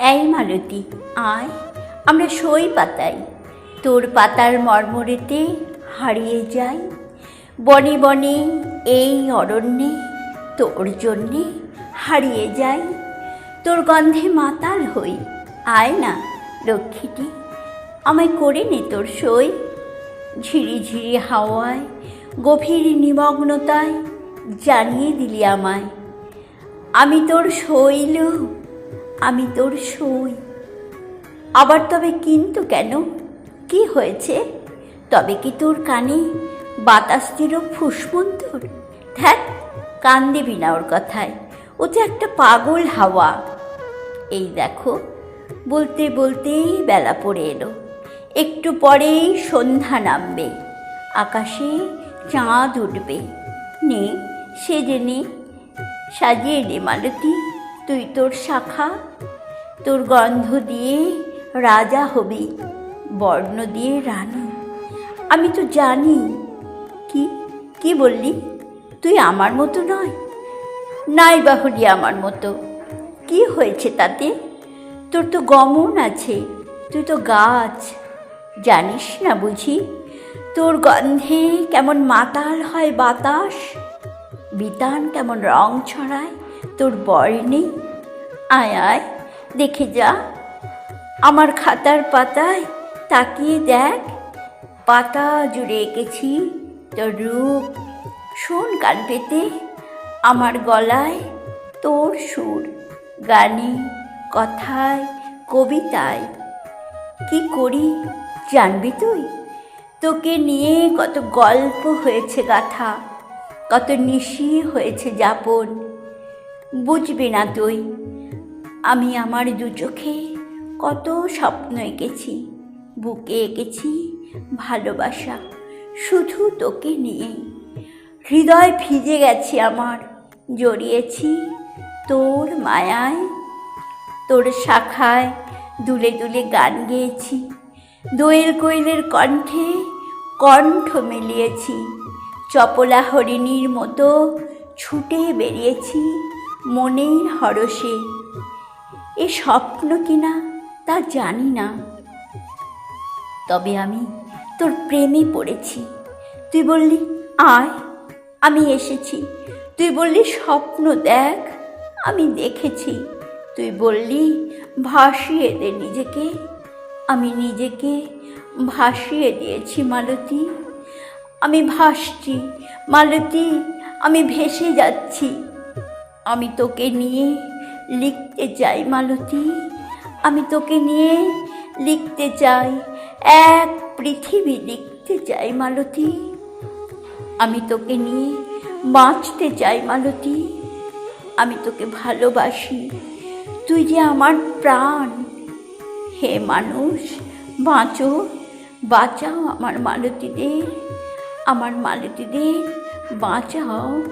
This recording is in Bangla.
এই মালতী, আয়, আমরা সই পাতাই। তোর পাতার মর্মরেতে হারিয়ে যাই। বনে বনে এই অরণ্যে তোর জন্যে হারিয়ে যাই। তোর গন্ধে মাতাল হই। আয় না, লক্ষ্মীটি, আমায় করে নে তোর সই। ঝিরি ঝিরি হাওয়ায়, গভীর নিমগ্নতায় জানিয়ে দিলি আমায়। আমি তোর শৈল আমি তোর সই। আবার তবে কিন্তু কেন? কি হয়েছে? তবে কি তোর কানে বাতাস দিল ফুসমন্তর? ধ্যাত কান দিবি না ওর কথায়। ও তো একটা পাগল হাওয়া। এই দেখো, বলতে বলতেই বেলা পড়ে এলো। একটু পরেই সন্ধ্যা নামবে। আকাশে চাঁদ উঠবে। নে, সেজে নে। সাজিয়ে নে মালতী। তুই তোর শাখা। তোর গন্ধ দিয়ে রাজা হবি, বর্ণ দিয়ে রানী। আমি তো জানি। কি কি বললি? তুই আমার মতো নয়? নাই বাহুরি আমার মতো। কি হয়েছে তাতে? তোর তো গমন আছে, তুই তো গাছ। জানিস না বুঝি, তোর গন্ধে কেমন মাতাল হয় বাতাস? বিতান কেমন রং ছড়ায়, তোর বর্ণে? আয় আয়। দেখে যা। আমার খাতার পাতায় তাকিয়ে দেখ। পাতা জুড়ে এঁকেছি তোর রূপ। শোন কান পেতে। আমার গলায় তোর সুর। গানে, কথায়, কবিতায়। কি করি জানবি তুই? তোকে নিয়ে কত গল্প হয়েছে গাথা। কত নিশি হয়েছে যাপন। বুঝবি না তুই। আমি আমার দু চোখে কত স্বপ্ন এঁকেছি, বুকে এঁকেছি ভালোবাসা শুধু তোকে নিয়েই। হৃদয় ভিজে গেছে আমার, জড়িয়েছি তোর মায়ায়। তোর শাখায় দুলে দুলে গান গেয়েছি, দোয়েল কোয়েলের কণ্ঠে কণ্ঠ মিলিয়েছি, চপলা হরিণীর মতো ছুটে বেরিয়েছি মনের হরসে এ স্বপ্ন কিনা তা জানি না। তবে আমি তোর প্রেমে পড়েছি। তুই বললি, আয়, আমি এসেছি। তুই বললি, স্বপ্ন দেখ, আমি দেখেছি। তুই বললি, ভাসিয়ে দে নিজেকে, আমি নিজেকে ভাসিয়ে দিয়েছি মালতী। আমি ভাসছি, মালতী, আমি ভেসে যাচ্ছি। আমি তোকে নিয়ে লিখতে চাই মালতী, আমি তোকে নিয়ে লিখতে চাই, এক পৃথিবী লিখতে চাই মালতী। আমি তোকে নিয়ে বাঁচতে চাই মালতী। আমি তোকে ভালোবাসি, তুই যে আমার প্রাণ। হে মানুষ, বাঁচো, বাঁচাও আমার মালতীদের আমার মালতীদের বাঁচাও।